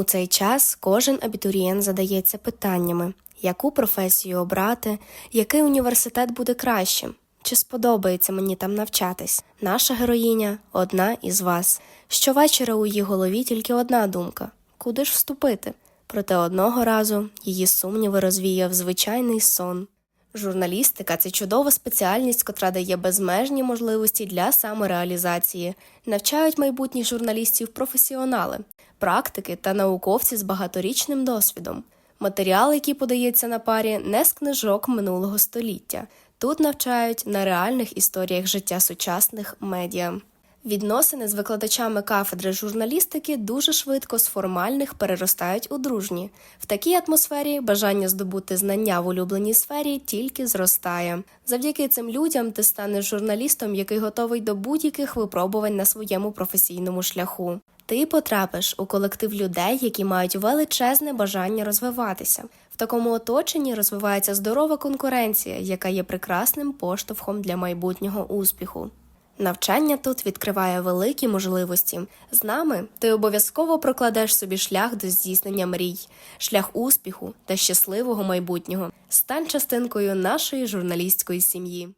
У цей час кожен абітурієнт задається питаннями, яку професію обрати, який університет буде кращим, чи сподобається мені там навчатись. Наша героїня одна із вас. Щовечора у її голові тільки одна думка куди ж вступити? Проте одного разу її сумніви розвіяв звичайний сон. Журналістика це чудова спеціальність, котра дає безмежні можливості для самореалізації. Навчають майбутніх журналістів професіонали, практики та науковці з багаторічним досвідом. Матеріал, який подається на парі, не з книжок минулого століття. Тут навчають на реальних історіях життя сучасних медіа. Відносини з викладачами кафедри журналістики дуже швидко з формальних переростають у дружні. В такій атмосфері бажання здобути знання в улюбленій сфері тільки зростає. Завдяки цим людям ти станеш журналістом, який готовий до будь-яких випробувань на своєму професійному шляху. Ти потрапиш у колектив людей, які мають величезне бажання розвиватися. В такому оточенні розвивається здорова конкуренція, яка є прекрасним поштовхом для майбутнього успіху. Навчання тут відкриває великі можливості. З нами ти обов'язково прокладеш собі шлях до здійснення мрій, шлях успіху та щасливого майбутнього. Стань частинкою нашої журналістської сім'ї.